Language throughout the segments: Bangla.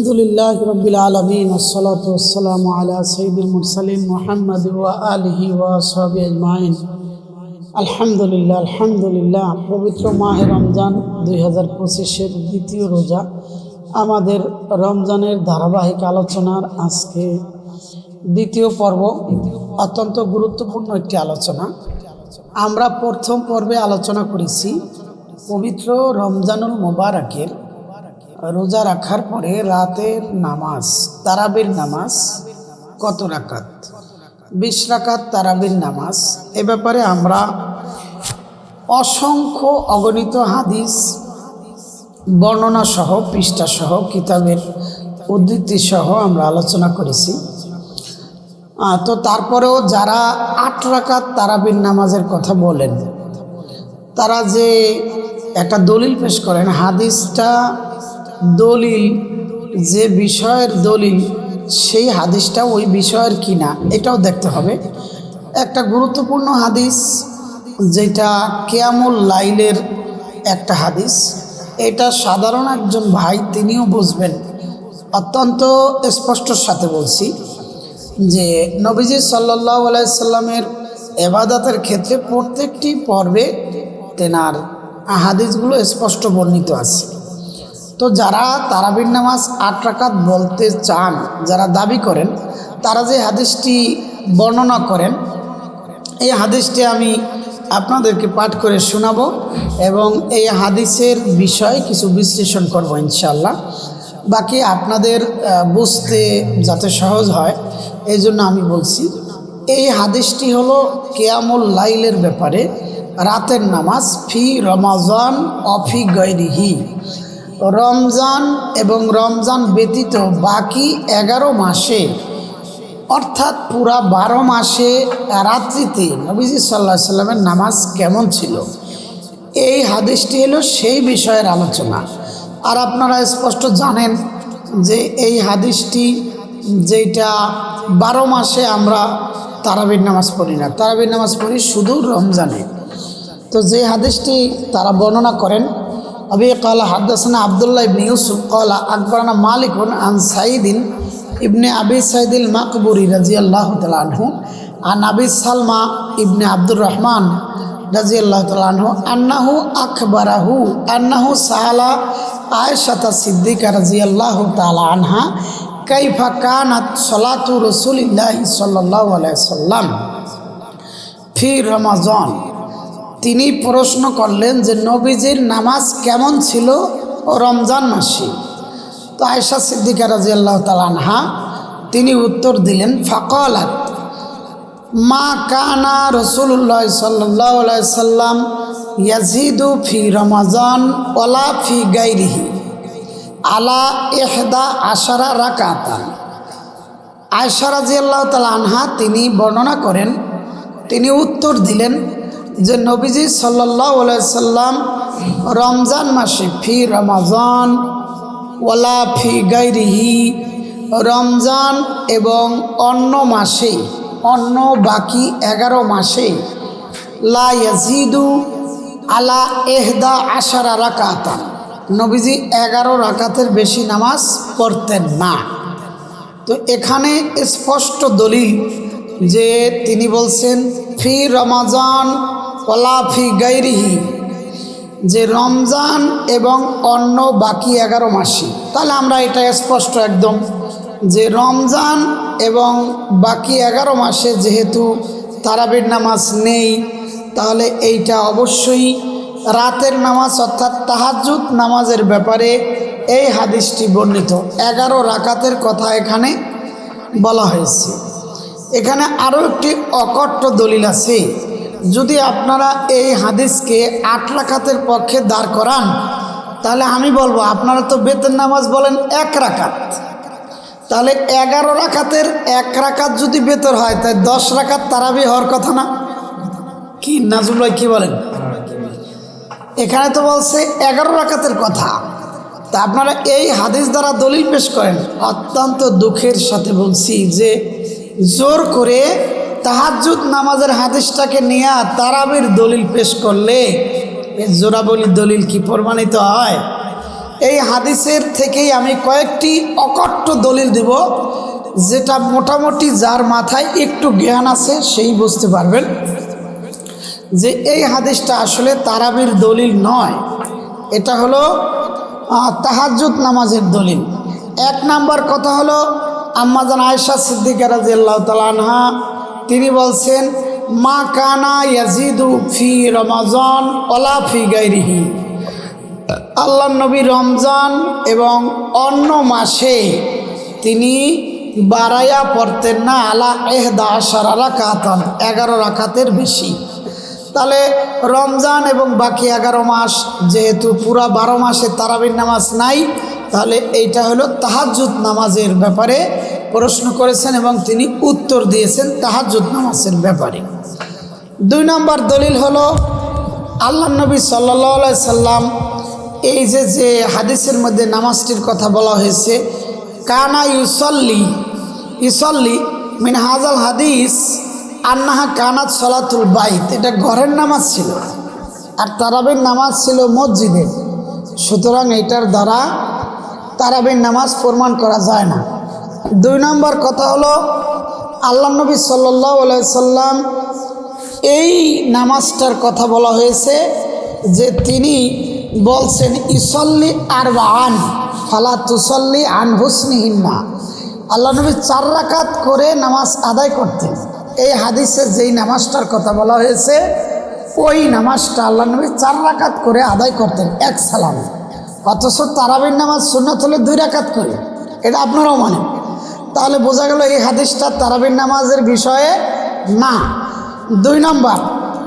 আলহামদুলিল্লাহ রবিল আলমিন আসসালাতাম আলা সঈদুল মুরসালিম মোহাম্মদ ওয়া আলহি ওয়া সবি আজমাইন। আলহামদুলিল্লাহ আলহামদুলিল্লাহ, পবিত্র মাহে রমজান দুই হাজার পঁচিশের দ্বিতীয় রোজা। আমাদের রমজানের ধারাবাহিক আলোচনার আজকে দ্বিতীয় পর্ব, অত্যন্ত গুরুত্বপূর্ণ একটি আলোচনা। আমরা প্রথম পর্বে আলোচনা করেছি পবিত্র রমজানুল মোবারকের রোজা রাখার পরে রাতের নামাজ, তারাবির নামাজ, কত রাকাত? বিশ রাকাত তারাবির নামাজ। এ ব্যাপারে আমরা অসংখ্য অগণিত হাদিস, বর্ণনা সহ, পৃষ্ঠা সহ, কিতাবের উদ্ধৃতি সহ আমরা আলোচনা করেছি। তো তারপরেও যারা আট রাকাত তারাবির নামাজের কথা বলেন, তারা যে একটা দলিল পেশ করেন, হাদিসটা দলিল, যে বিষয়ের দলিল, সেই হাদিসটা ওই বিষয়ের কিনা, এটাও দেখতে হবে। একটা গুরুত্বপূর্ণ হাদিস, যেটা কেয়ামুল লাইলের একটা হাদিস, এটা সাধারণ একজন ভাই তিনিও বুঝবেন। অত্যন্ত স্পষ্টর সাথে বলছি যে নবীজি সাল্লাহ আলাইসাল্লামের এবাদাতের ক্ষেত্রে প্রত্যেকটি পর্বে তেনার হাদিসগুলো স্পষ্ট বর্ণিত আছে। তো যারা তারাবির নামাজ আট রাকাত বলতে চান, যারা দাবি করেন, তারা যে হাদিসটি বর্ণনা করেন, এই হাদিসটি আমি আপনাদেরকে পাঠ করে শোনাব এবং এই হাদিসের বিষয়ে কিছু বিশ্লেষণ করব ইনশাল্লাহ বাকি আপনাদের বুঝতে যাতে সহজ হয় এই জন্য আমি বলছি, এই হাদিসটি হলো কেয়ামুল লাইলের ব্যাপারে রাতের নামাজ ফি রমাজান অফি গৈরিহি রমজান এবং রমজান ব্যতীত বাকি এগারো মাসে, অর্থাৎ পুরা বারো মাসে রাত্রিতে নবীজি সাল্লাহ সাল্লামের নামাজ কেমন ছিল? এই হাদিসটি হলো সেই বিষয়ের আলোচনা। আর আপনারা স্পষ্ট জানেন যে এই হাদিসটি যেটা বারো মাসে আমরা তারাবির নামাজ পড়ি না। তারাবির নামাজ পড়ি শুধু রমজানে। তো যে হাদিসটি তারা বর্ণনা করেন আবি কালা হাদাসনা আবদুল্লাহ ইবনে ইউসুফ কালা আকবরানা মালিকুন আন সাইদিন ইবনে আবি সাইদিল মাকবুরি রাজি আল্লাহ তালহু আন আবি সালমা ইবনে আব্দুর রহমান রাজি আল্লাহ তালহু আন্নাহু আকবরাহু, আন্নাহু সাহালা আয়সাতা সিদ্দিকা রাজি আল্লাহ তালা আনহা, কাইফা কানাত সলাতু রসুলিল্লাহ সাল্লাহ আলাইসাল্লাম ফি রমাজন। তিনি প্রশ্ন করলেন যে নবীজির নামাজ কেমন ছিল ও রমজান মাসে? তো আয়সা সিদ্দিকা রাজি আল্লাহ তালানহা তিনি উত্তর দিলেন, ফাকলাত, মা কানা রসুল্লাহ সাল্লাহ সাল্লাম ইয়াজিদু ফি রমাজান ওলা ফি গাইরিহি আলা এহদা আশারা রাকাতান। আয়সা রাজি আল্লাহ তিনি বর্ণনা করেন, তিনি উত্তর দিলেন যে নবীজি সাল্লাহ সাল্লাম রমজান মাসে ফি রমাজান, ওয়ালা ফি গাইরিহি রমজান এবং অন্য মাসে, অন্য বাকি এগারো মাসে, লা ইয়াজিদু আলা এহদা আশারা রাকাতান নবীজি এগারো রাকাতের বেশি নামাজ পড়তেন না। তো এখানে স্পষ্ট দলিল যে তিনি বলছেন, ফি রমাজান ওলা ফি গাইরিহি, যে রমজান এবং অন্য বাকি এগারো মাসে তাহলে আমরা এটা স্পষ্ট একদম, যে রমজান এবং বাকি এগারো মাসে যেহেতু তারাবির নামাজ নেই, তাহলে এইটা অবশ্যই রাতের নামাজ অর্থাৎ তাহাজুদ নামাজের ব্যাপারে এই হাদিসটি বর্ণিত। এগারো রাকাতের কথা এখানে বলা হয়েছে। এখানে আরও একটি অকট্ট দলিল আছে। যদি আপনারা এই হাদিসকে আট রাখাতের পক্ষে দাঁড় করান, তাহলে আমি বলব, আপনারা তো বেতন নামাজ বলেন এক রাকাত। তাহলে এগারো রাখাতের এক রাকাত যদি বেতর হয় তাই দশ রাকাত তারাবি হওয়ার কথা না? কি নাজুল ভাই, কি বলেন? এখানে তো বলছে এগারো রাকাতের কথা। তা আপনারা এই হাদিস দ্বারা দলিল পেশ করেন। অত্যন্ত দুঃখের সাথে বলছি যে, জোর করে তাহাজুদ নামাজের হাদিসটাকে নিয়ে তারাবির দলিল পেশ করলে জোরাবলির দলিল কি প্রমাণিত হয়? এই হাদিসের থেকেই আমি কয়েকটি অকট্ট দলিল দেব, যেটা মোটামুটি যার মাথায় একটু জ্ঞান আছে সেই বুঝতে পারবেন যে এই হাদিসটা আসলে তারাবির দলিল নয়। এটা হলো তাহাজুদ নামাজের দলিল। এক নাম্বার কথা হলো আম্মাজান আয়সা আয়েশা সিদ্দিকা তালা তালানহা তিনি বলছেন, মা কানা ইয়াজিদু ফি রমাজন ওলা ফি গাইরিহি আল্লাহ নবী রমজান এবং অন্য মাসে তিনি বারায়া পড়তেন না, আলা এহদা আশারা রাকাতান, এগারো রাকাতের বেশি। তাহলে রমজান এবং বাকি এগারো মাস, যেহেতু পুরা বারো মাসে তারাবির নামাজ নাই, তাহলে এইটা হলো তাহাজুদ নামাজের ব্যাপারে প্রশ্ন করেছেন এবং তিনি উত্তর দিয়েছেন তাহাজুদ নামাজের ব্যাপারে। দুই নম্বর দলিল হলো, আল্লাহ নবী সাল্লা সাল্লাম এই যে যে হাদিসের মধ্যে নামাজটির কথা বলা হয়েছে, কানা ইউসল্লি ইউসল্লি মিন হাজাল হাদিস, আন্নাহা কানাত সলাতুল বাইত। এটা ঘরের নামাজ ছিল, আর তারাবের নামাজ ছিল মসজিদের। সুতরাং এটার দ্বারা তারাবের নামাজ প্রমাণ করা যায় না। দুই নম্বর কথা হলো আল্লাহ নবী সাল্লাহ সাল্লাম এই নামাজটার কথা বলা হয়েছে যে তিনি বলছেন, ইসল্লি আর আন ফালা তুসল্লি আন হুসনিহিন্না আল্লাহ নবী চার রাকাত করে নামাজ আদায় করতেন। এই হাদিসে যেই নামাজটার কথা বলা হয়েছে, ওই নামাজটা আল্লাহ নবী চার রাকাত করে আদায় করতেন, এক সালামে। অথচ তারাবির নামাজ সুন্নত হলে দুই রাকাত করে। এটা আপনারাও মানেন। তাহলে বোঝা গেল এই হাদিসটা তারাবির নামাজের বিষয়ে না। দুই নম্বর,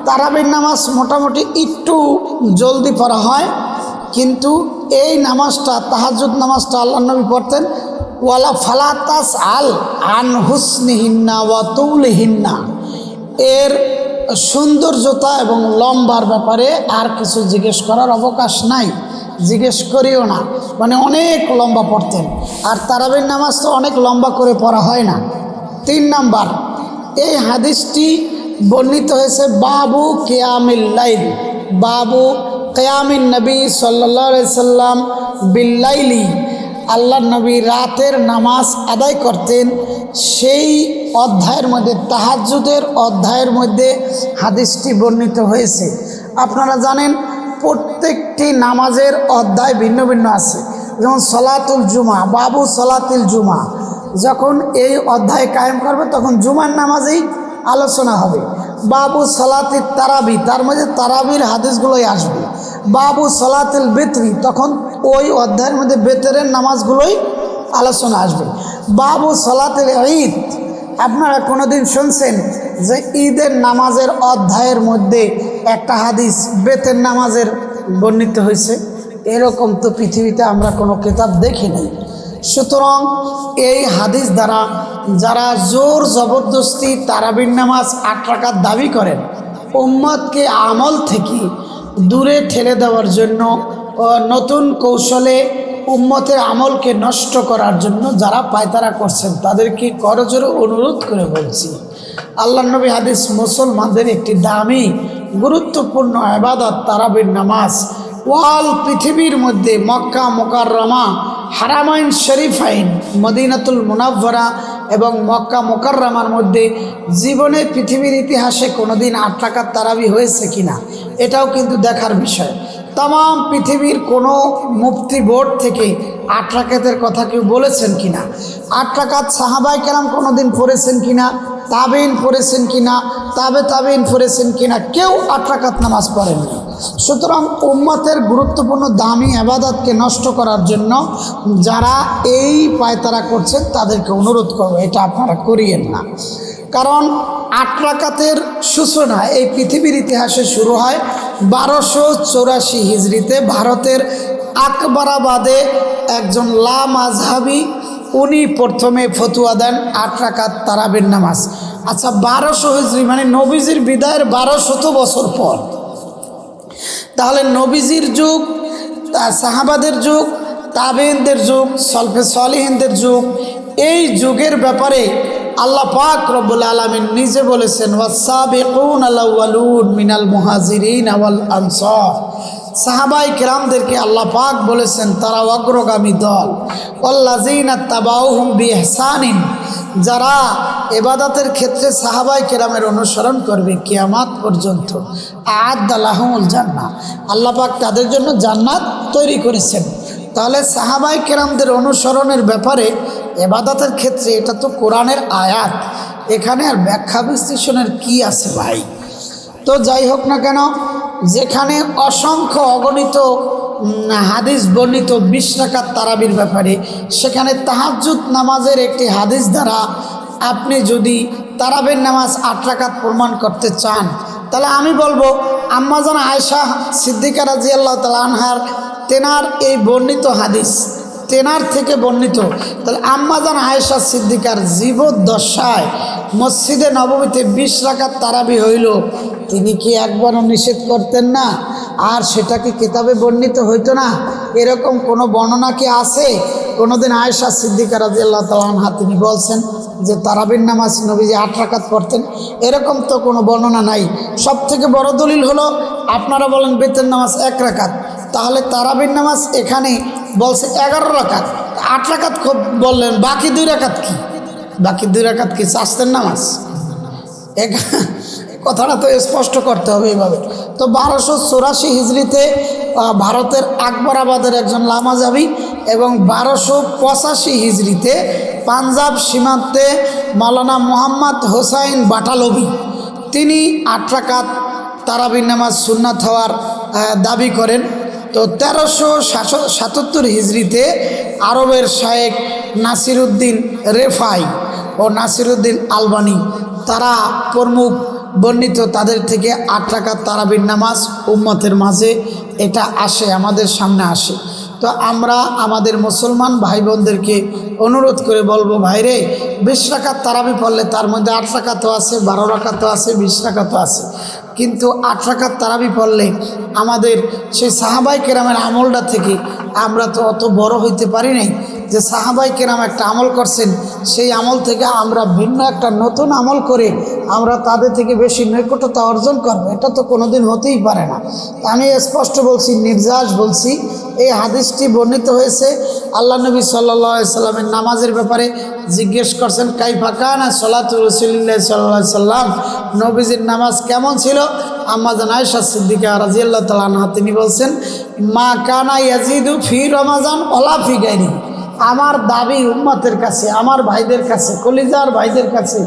তারাবির নামাজ মোটামুটি একটু জলদি পড়া হয়, কিন্তু এই নামাজটা তাহাজুদ নামাজটা আল্লাহ নবী পড়তেন, ওয়ালা ফালাতাস আল আন হুসনিহিন্না ওয়া তৌলিহিন্না এর সৌন্দর্যতা এবং লম্বার ব্যাপারে আর কিছু জিজ্ঞেস করার অবকাশ নাই। জিজ্ঞেস করিও না। মানে অনেক লম্বা পড়তেন। আর তারাবির নামাজ তো অনেক লম্বা করে পড়া হয় না। তিন নাম্বার, এই হাদিসটি বর্ণিত হয়েছে, বাবু কেয়ামিল্লাইল বাবু কেয়ামিন নবী সাল্লা সাল্লাম বিল্লাইলি। আল্লাহ নবী রাতের নামাজ আদায় করতেন। সেই অধ্যায়ের মধ্যে তাহাজুদের অধ্যায়ের মধ্যে হাদিসটি বর্ণিত হয়েছে। আপনারা জানেন প্রত্যেকটি নামাজের অধ্যায় ভিন্ন ভিন্ন আছে। যেমন সলাতুল জুমা, বাবু সলাতুল জুমা। যখন এই অধ্যায় কায়েম করবে, তখন জুমার নামাজেই আলোচনা হবে। বাবু সলাতির তারাবি, তার মধ্যে তারাবির হাদিসগুলোই আসবে। বাবু সলাতিল বেতরি, তখন ওই অধ্যায়ের মধ্যে বেতরের নামাজগুলোই আলোচনা আসবে। বাবু সলাতিল ঈদ, আপনারা কোনোদিন শুনছেন যে ঈদের নামাজের অধ্যায়ের মধ্যে একটা হাদিস বেতের নামাজের বর্ণিত হয়েছে। এরকম তো পৃথিবীতে আমরা কোনো কিতাব দেখি নাই। সুতরাং এই হাদিস দ্বারা যারা জোর জবরদস্তি তারাবির নামাজ আট টাকার দাবি করেন উম্মতকে আমল থেকে দূরে ঠেলে দেওয়ার জন্য নতুন কৌশলে উম্মতের আমলকে নষ্ট করার জন্য যারা পায়তারা করছেন, তাদেরকে করজোরে অনুরোধ করে বলছি। আল্লাহ নবী হাদিস মুসলমানদের একটি দামি গুরুত্বপূর্ণ আবাদত, তারাবির নামাজ। ওয়াল পৃথিবীর মধ্যে মক্কা, মোকাররমা হারামাইন শরীফাইন মদিনাতুল মুনাভরা এবং মক্কা, মোকাররমার মধ্যে জীবনে পৃথিবীর ইতিহাসে কোনোদিন আট টাকার তারাবি হয়েছে কিনা, এটাও কিন্তু দেখার বিষয়। তাম পৃথিবীর কোনো মুফতি বোর্ড থেকে আট রাকাতের কথা কেউ বলেছেন কিনা? আট রাকাত সাহাবাই কেরাম কোনো দিন পড়েছেন কিনা? তাবেইন পড়েছেন কিনা? তাবে তাবেইন পড়েছেন কি না কেউ আট রাকাত নামাজ পড়েননি। সুতরাং উম্মতের গুরুত্বপূর্ণ দামি আবাদতকে নষ্ট করার জন্য যারা এই পায়তারা করছেন, তাদেরকে অনুরোধ করব, এটা আপনারা করিয়েন না। কারণ আট রাকাতের সূচনা এই পৃথিবীর ইতিহাসে শুরু হয় বারোশো চৌরাশি হিজড়িতে। ভারতের আকবরাবাদে একজন লা মাঝহাবি উনি প্রথমে ফতুয়া দেন আট রাকাত তারাবির নামাজ। আচ্ছা বারোশো হিজড়ি মানে নবীজির বিদায়ের বারোশত বছর পর। তাহলে নবীজির যুগ সাহাবাদের যুগ তাবেনদের যুগ, সলফে সলিহিনদের যুগ, এই যুগের ব্যাপারে আল্লাহ পাক রব্বুল আলমিন নিজে বলেছেন মিনাল মুহাজিরিন আওয়াল সাহাবাই কেরামদেরকে আল্লাহ পাক বলেছেন, তারা অগ্রগামী দল। অল্লাজিনা যারা এবাদাতের ক্ষেত্রে সাহাবাই কেরামের অনুসরণ করবে কেয়ামাত পর্যন্ত। আদালাহমুল জান্না আল্লাহ পাক তাদের জন্য জান্নাত তৈরি করেছেন। তাহলে সাহাবাই কেরামদের অনুসরণের ব্যাপারে এবাদাতের ক্ষেত্রে এটা তো কোরআনের আয়াত। এখানে আর ব্যাখ্যা বিশ্লেষণের কি আছে ভাই? তো যাই হোক না কেন, যেখানে অসংখ্য অগণিত হাদিস বর্ণিত বিশ রাকাত তারাবির ব্যাপারে, সেখানে তাহাজ্জুদ নামাজের একটি হাদিস দ্বারা আপনি যদি তারাবের নামাজ আট রাকাত প্রমাণ করতে চান, তাহলে আমি বলব আম্মাজান আয়সা সিদ্দিকা রাজি আল্লাহ তালা আনহার তেনার এই বর্ণিত হাদিস। তেনার থেকে বর্ণিত। তাহলে আম্মাজান আয়েশা সিদ্দিকার জীবদ্দশায় মসজিদে নবমীতে বিশ রাকাত তারাবি হইল। তিনি কি একবারও নিষেধ করতেন না? আর সেটা কি কিতাবে বর্ণিত হইতো না? এরকম কোনো বর্ণনা কি আছে? কোনোদিন আয়েশা সিদ্দিকা রাজি আল্লাহ তালহা তিনি বলছেন যে তারাবির নামাজ নবীজি আট রাকাত পড়তেন। এরকম তো কোনো বর্ণনা নাই। সব থেকে বড় দলিল হলো, আপনারা বলেন বেতের নামাজ এক রাকাত। তাহলে তারাবির নামাজ এখানে বলছে এগারো রাকাত। আট রাকাত বললেন, বাকি দুই রাকাত কি? বাকি দুই রাকাত কি চাষতের নামাজ? কথাটা তো স্পষ্ট করতে হবে এইভাবে। তো বারোশো চৌরাশি হিজড়িতে ভারতের আকবরাবাদের একজন লামাজাবি এবং বারোশো পঁচাশি হিজড়িতে পাঞ্জাব সীমান্তে মাওলানা মোহাম্মদ হোসাইন বাটালবি তিনি আট রাকাত তারাবির নামাজ সুন্নাত হওয়ার দাবি করেন। তো তেরোশো সাতাত্তর হিজড়িতে আরবের শায়েক নাসিরুদ্দিন রেফাই ও নাসিরুদ্দিন আলবানি, তারা প্রমুখ বর্ণিত তাদের থেকে আট টাকার তারাবির নামাজ উম্মতের মাঝে এটা আসে, আমাদের সামনে আসে। তো আমরা আমাদের মুসলমান ভাই বোনদেরকে অনুরোধ করে বলব, ভাইরে, বিশ টাকার তারাবি পড়লে তার মধ্যে আট টাকা তো আছে, বারো টাকা তো আছে, বিশ টাকা তো আছে। কিন্তু আট তারাবি পড়লে আমাদের সেই সাহাবাই কেরামের আমলটা থেকে আমরা তো অত বড় হইতে পারি নাই। যে সাহাবাই কেরাম একটা আমল করছেন, সেই আমল থেকে আমরা ভিন্ন একটা নতুন আমল করে আমরা তাদের থেকে বেশি নৈকটতা অর্জন করব। এটা তো কোনোদিন হতেই পারে না। আমি স্পষ্ট বলছি, নির্যাস বলছি, এই হাদিসটি বর্ণিত হয়েছে, আল্লাহ নবী সাল্লা সাল্লামের নামাজের ব্যাপারে জিজ্ঞেস করছেন, কাইফা কানা সলাতুর রসুল্লাহ সাল্লাহ সাল্লাম, নবীজির নামাজ কেমন ছিল? আম্মাজান আয়সা সিদ্দিকা রাজিয়াল্লাহ তালানহা তিনি বলছেন, মা কানা ইয়াজিদু ফি রমাজান অলা ফি গাইনি আমার দাবি উম্মতের কাছে, আমার ভাইদের কাছে, কলিজার ভাইদের কাছে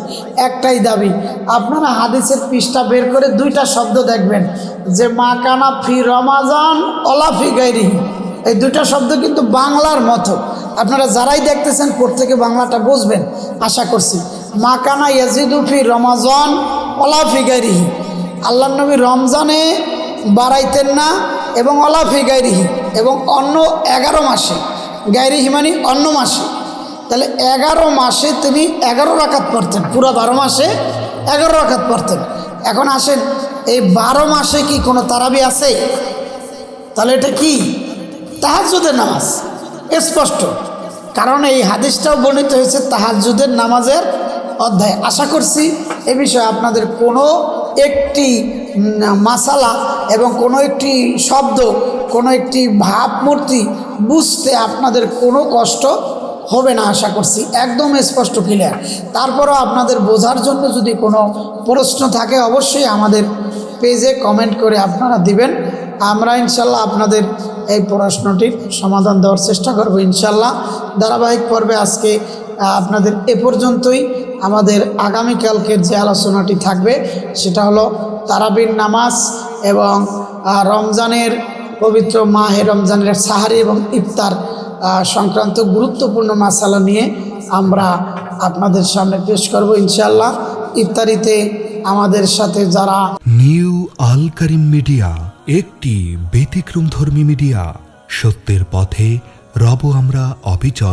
একটাই দাবি। আপনারা হাদিসের পৃষ্ঠা বের করে দুইটা শব্দ দেখবেন, যে মা কানা ফি রমাজান অলা ফি গাইরি এই দুটা শব্দ কিন্তু বাংলার মতো। আপনারা যারাই দেখতেছেন প্রত্যেকে বাংলাটা বুঝবেন, আশা করছি। মা কানা ইয়াজিদু ফি রমাজান অলা ফি গাইরিহি আল্লাহ নবী রমজানে বাড়াইতেন না, এবং অলাফি গাইরিহি এবং অন্য এগারো মাসে গাইরিহি হিমানি, অন্য মাসে। তাহলে এগারো মাসে তিনি এগারো রাকাত পড়তেন, পুরো বারো মাসে এগারো রাকাত পড়তেন। এখন আসেন, এই বারো মাসে কি কোনো তারাবি আছে? তাহলে এটা কি? তাহাজুদের নামাজ। স্পষ্ট। কারণ এই হাদিসটাও বর্ণিত হয়েছে তাহাজুদের নামাজের অধ্যায়। আশা করছি এ বিষয়ে আপনাদের কোনো একটি মাসালা এবং কোনো একটি শব্দ কোনো একটি ভাবমূর্তি বুঝতে আপনাদের কোনো কষ্ট হবে না আশা করছি। একদম স্পষ্ট ক্লিয়ার তারপরও আপনাদের বোঝার জন্য যদি কোনো প্রশ্ন থাকে, অবশ্যই আমাদের পেজে কমেন্ট করে আপনারা দিবেন। আমরা ইনশাল্লাহ আপনাদের এই প্রশ্নটির সমাধান দেওয়ার চেষ্টা করব ইনশাল্লাহ। ধারাবাহিক পর্বে আজকে আপনাদের এ পর্যন্তই। আমাদের আগামীকালকের যে আলোচনাটি থাকবে, সেটা হলো তারাবির নামাজ এবং রমজানের পবিত্র মাহে রমজানের সাহারি এবং ইফতার সংক্রান্ত গুরুত্বপূর্ণ মাসালা নিয়ে আমরা আপনাদের সামনে পেশ করব ইনশাল্লাহ ইফতারিতে আমাদের সাথে যারা নিউ আল করিম মিডিয়া, একটি ব্যতিক্রমধর্মী মিডিয়া। সত্যের পথে রব আমরা অবিচল।